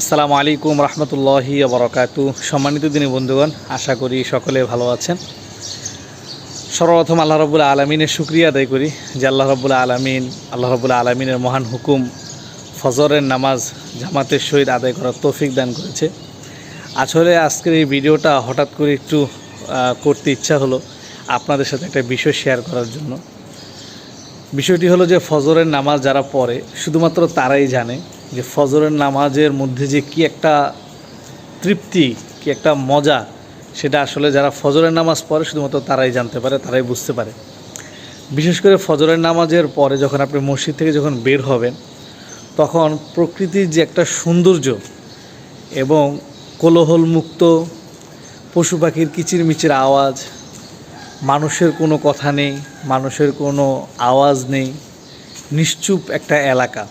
আসসালামু আলাইকুম রহমতুল্লাহি বরকাতু সম্মানিত দিনী বন্ধুগণ, আশা করি সকলে ভালো আছেন। সর্বপ্রথম আল্লাহ রবুল্লা আলমিনের শুক্রিয়া আদায় করি যে আল্লাহ রবুল্লা আলমিন, আল্লাহ রবুল্লা আলমিনের মহান হুকুম ফজরের নামাজ জামাতের সহিত আদায় করার তৌফিক দান করেছে। আসলে আজকের এই ভিডিওটা হঠাৎ করে একটু করতে ইচ্ছা হলো আপনাদের সাথে একটা বিষয় শেয়ার করার জন্য। বিষয়টি হলো যে ফজরের নামাজ যারা পড়ে, শুধুমাত্র তারাই জানে। যে ফজরের নামাজের মধ্যে যে কি একটা তৃপ্তি, কি একটা মজা, সেটা আসলে যারা ফজরের নামাজ পড়ে শুধুমাত্র তারাই জানতে পারে, তারাই বুঝতে পারে। বিশেষ করে ফজরের নামাজের পরে যখন আপনি মসজিদ থেকে যখন বের হবেন, তখন প্রকৃতির যে একটা সৌন্দর্য এবং কোলাহল মুক্ত পশু পাখির কিচিরমিচির আওয়াজ, মানুষের কোনো কথা নেই, মানুষের কোনো আওয়াজ নেই, নিশ্চুপ একটা এলাকা।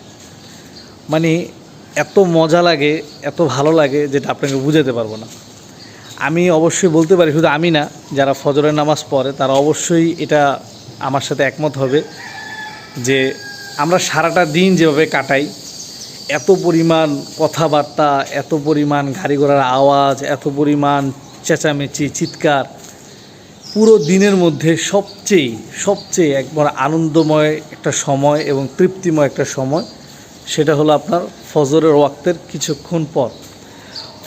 মানে এত মজা লাগে, এত ভালো লাগে যেটা আপনাকে বুঝাতে পারব না। আমি অবশ্যই বলতে পারি, শুধু আমি না, যারা ফজরের নামাজ পড়ে, তারা অবশ্যই এটা আমার সাথে একমত হবে যে আমরা সারাটা দিন যেভাবে কাটাই, এত পরিমাণ কথাবার্তা, এত পরিমাণ গাড়ি ঘোড়ার আওয়াজ, এত পরিমাণ চেঁচামেচি, চিৎকার, পুরো দিনের মধ্যে সবচেয়ে সবচেয়ে একবার আনন্দময় একটা সময় এবং তৃপ্তিময় একটা সময় সেটা হলো আপনার ফজরের ওয়াক্তের কিছুক্ষণ পর।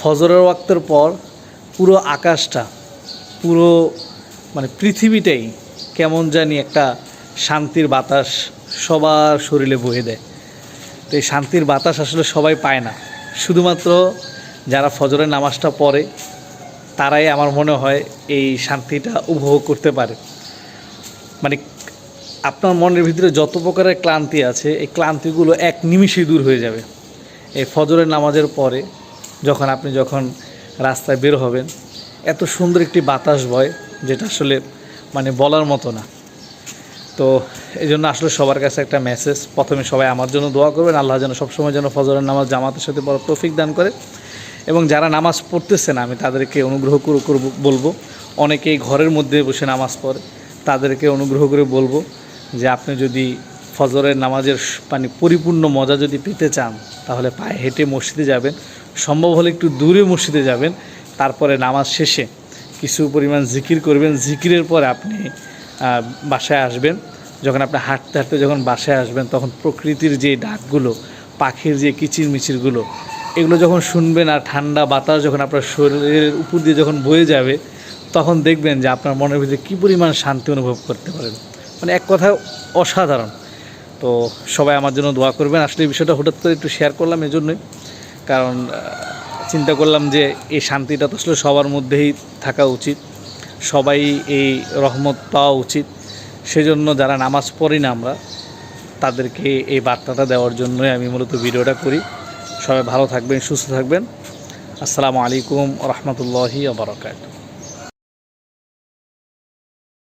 ফজরের ওয়াক্তের পর পুরো আকাশটা, পুরো মানে পৃথিবীটাই কেমন জানি একটা শান্তির বাতাস সবার শরীরে বয়ে দেয়। তো এই শান্তির বাতাস আসলে সবাই পায় না। শুধুমাত্র যারা ফজরের নামাজটা পড়ে, তারাই আমার মনে হয় এই শান্তিটা উপভোগ করতে পারে। মানে আপনার মনের ভিতরে যত প্রকারের ক্লান্তি আছে, এই ক্লান্তিগুলো এক নিমিষেই দূর হয়ে যাবে। এই ফজরের নামাজের পরে যখন আপনি যখন রাস্তায় বের হবেন, এত সুন্দর একটি বাতাস বয়, যেটা আসলে মানে বলার মতো না। তো এই জন্য আসলে সবার কাছে একটা মেসেজ প্রথমে সবাই আমার জন্য দোয়া করবেন, আল্লাহ যেন সবসময় যেন ফজরের নামাজ জামাতের সাথে বড় তৌফিক দান করে। এবং যারা নামাজ পড়তেছেন, আমি তাদেরকে অনুগ্রহ করে বলব, অনেকেই ঘরের মধ্যে বসে নামাজ পড়ে, তাদেরকে অনুগ্রহ করে বলব যে আপনি যদি ফজরের নামাজের মানে পরিপূর্ণ মজা যদি পেতে চান, তাহলে পায়ে হেঁটে মসজিদে যাবেন। সম্ভব হলে একটু দূরে মসজিদে যাবেন। তারপরে নামাজ শেষে কিছু পরিমাণ জিকির করবেন। জিকিরের পরে আপনি বাসায় আসবেন। যখন আপনি হাঁটতে হাঁটতে যখন বাসায় আসবেন, তখন প্রকৃতির যে ডাকগুলো, পাখির যে কিচির মিচিরগুলো এগুলো যখন শুনবেন আর ঠান্ডা বাতাস যখন আপনার শরীরের উপর দিয়ে যখন বয়ে যাবে, তখন দেখবেন যে আপনার মনের ভিতরে কী পরিমাণ শান্তি অনুভব করতে পারেন। মানে এক কথায় অসাধারণ। তো সবাই আমার জন্য দোয়া করবেন। আসলে এই বিষয়টা হঠাৎ করে একটু শেয়ার করলাম এই জন্যই কারণ চিন্তা করলাম যে এই শান্তিটা তো আসলে সবার মধ্যেই থাকা উচিত। সবাই এই রহমত পাওয়া উচিত। সেজন্য যারা নামাজ পড়ি না আমরা, তাদেরকে এই বার্তাটা দেওয়ার জন্যই আমি মূলত ভিডিওটা করি। সবাই ভালো থাকবেন, সুস্থ থাকবেন। আসসালামু আলাইকুম রহমতুল্লাহি আবরকাত